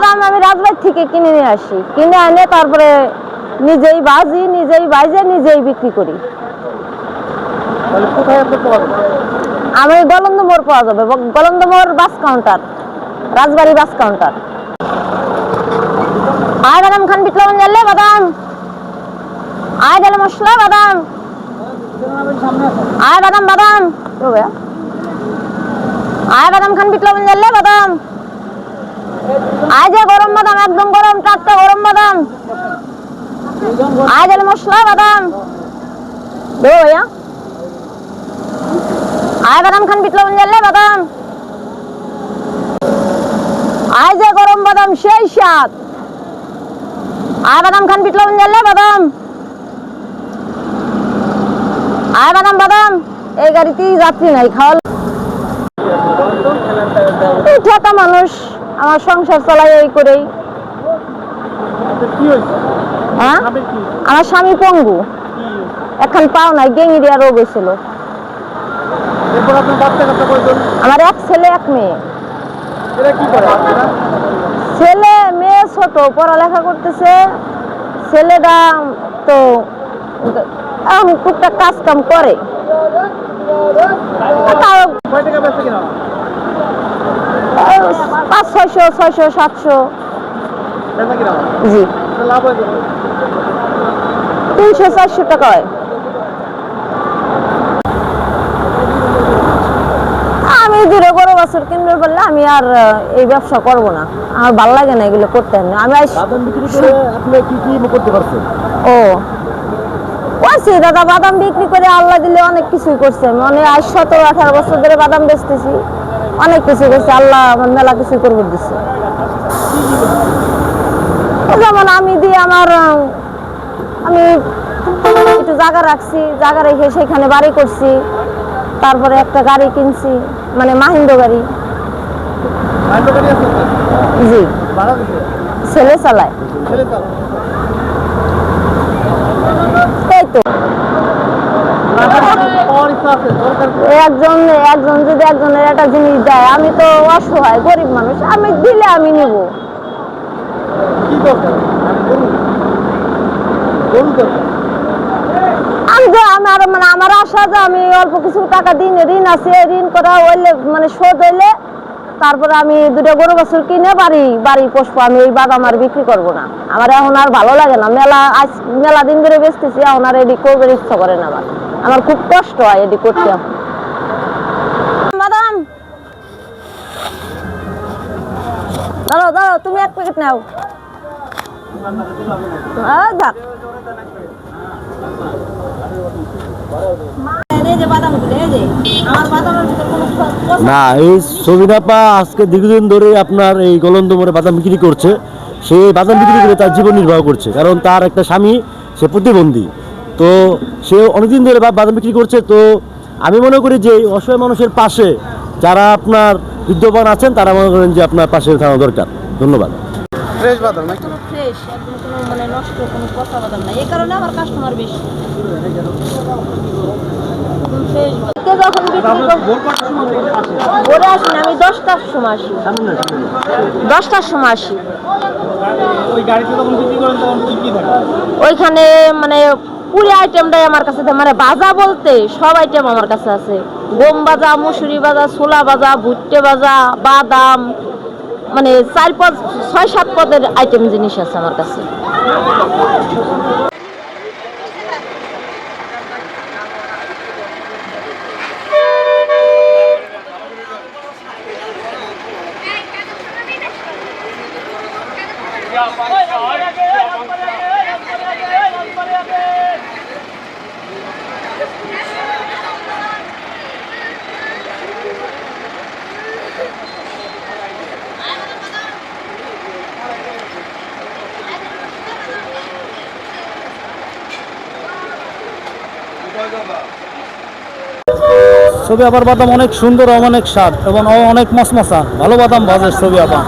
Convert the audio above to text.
বাদাম আমি রাজবাড়ি থেকে কিনে নিয়ে আসি। কিনে এনে তারপরে নিজেই বাজি নিজেই বাইজে নিজেই বিক্রি করি? আমি গলন্দ মোড় পাওয়া যাবে? ব- গলন্দ মোড় বাস কাউন্টার রাজবাড়ি বাস কাউন্টার। আয় বাদাম খান বিপ্লবন জানলে বাদাম। আয় গেলে মশলা বাদাম। আয় বাদাম বাদাম। আয় বাদাম খান বিপ্লবন জানলে বাদাম। যে গরম বাদাম, একদম গরম টাটকা গরম বাদাম। গেলে মশলা বাদাম। দেবো ভাইয়া। আয় বাদাম খান বিপ্লবন জানলে বাদাম। আয় যে গরম বাদাম, সেই স্বাদ। আয় বাদাম খান বিপ্লবন জানলে বাদাম। আয় বাদাম বাদাম। এই গাড়িতেই যাত্রী নাই, খাওয়া এই ঠেকা মানুষ। আমার সংসার চালাই এই করেই। হয়েছে? হ্যাঁ? আমার স্বামী পঙ্গু। এখন পাও নাই গেঙ্গিরিয়া রোগ হয়েছিল। আমার এক ছেলে এক মেয়ে। ছেলে মেয়ে ছোট পড়ালেখা করতেছে। ছেলেটা তো টুকটাক কাজ কাম করে পাঁচ ছয়শো ছয়শো সাতশো। জি? তিনশো চারশো টাকা হয়। আমি দূরে বড় বছর কিনবে বললে আমি আর এই ব্যবসা করব না। আমার ভালো লাগে না এগুলো করতে না আমি ও। করছি দাদা বাদাম বিক্রি করে আল্লাহ দিলে অনেক কিছুই করছে। মানে আজ সতেরো আঠারো বছর ধরে বাদাম বেচতেছি। অনেক কিছু করছে আল্লাহ আমার মেলা কিছু করবে দিচ্ছে যেমন আমি দিয়ে আমার আমি একটু জায়গা রাখছি জায়গা রেখে সেখানে বাড়ি করছি তারপরে একটা গাড়ি কিনছি মানে মাহিন্দ্র গাড়ি? জি। ছেলে চালায়। এই তো পাওয়ার ইচ্ছা আছে দরকার কি? একজন একজন যদি একজনের একটা জিনিস দেয় আমি তো অসহায় গরিব মানুষ আমি দিলে আমি নিব। আমি আমার মানে আমার আশা যে আমি অল্প কিছু টাকা দিন ঋণ আছে ঋণ করা হইলে মানে শোধ হইলে তারপরে আমি দুটো গরু বছর কিনে বাড়ি বাড়ি পোষবো আমি এই বাদাম আর বিক্রি করব না। আমার এখন আর ভালো লাগে না। মেলা আজ মেলা দিন ধরে বেচতেছি এখন আর এডি করবে ইচ্ছা করে না আমার আমার খুব কষ্ট হয় এডি করতে। এখন। বাদাম দাঁড়াও দাঁড়াও তুমি এক প্যাকেট নাও। আহ, থাক না এই সবিনাপা আজকে দীর্ঘদিন ধরে আপনার এই গলন্দ মোড়ে বাদাম বিক্রি করছে। সে বাদাম বিক্রি করে তার জীবন নির্বাহ করছে কারণ তার একটা স্বামী সে প্রতিবন্ধী। তো সে অনেকদিন ধরে বাদাম বিক্রি করছে তো আমি মনে করি যে এই অসহায় মানুষের পাশে যারা আপনার বিদ্যমান আছেন তারা মনে করেন যে আপনার পাশে থাকা দরকার। ধন্যবাদ। ফ্রেশ বাদাম নাকি? কোনো ফ্রেশ একদম কোনো মানে নষ্ট কোনো পচা বাদাম নাই। এই কারণে আমার কাস্টমার বেশি। যখন ভোর আসে? আমি দশটার সময় আসি। না না। দশটার সময় আসি। ওইখানে মানে পুরি আইটেমটাই আমার কাছে মানে ভাজা বলতে সব আইটেম আমার কাছে আছে। গম ভাজা মুসুরি ভাজা ছোলা বাজা ভুট্টে ভাজা বাদাম মানে চার পদ ছয় সাত পদের আইটেম জিনিস আছে আমার কাছে। ছবি আবার বাদাম অনেক সুন্দর, অনেক স্বাদ এবং অনেক মশমশা ভালো বাদাম ভাজে ছবি আবার।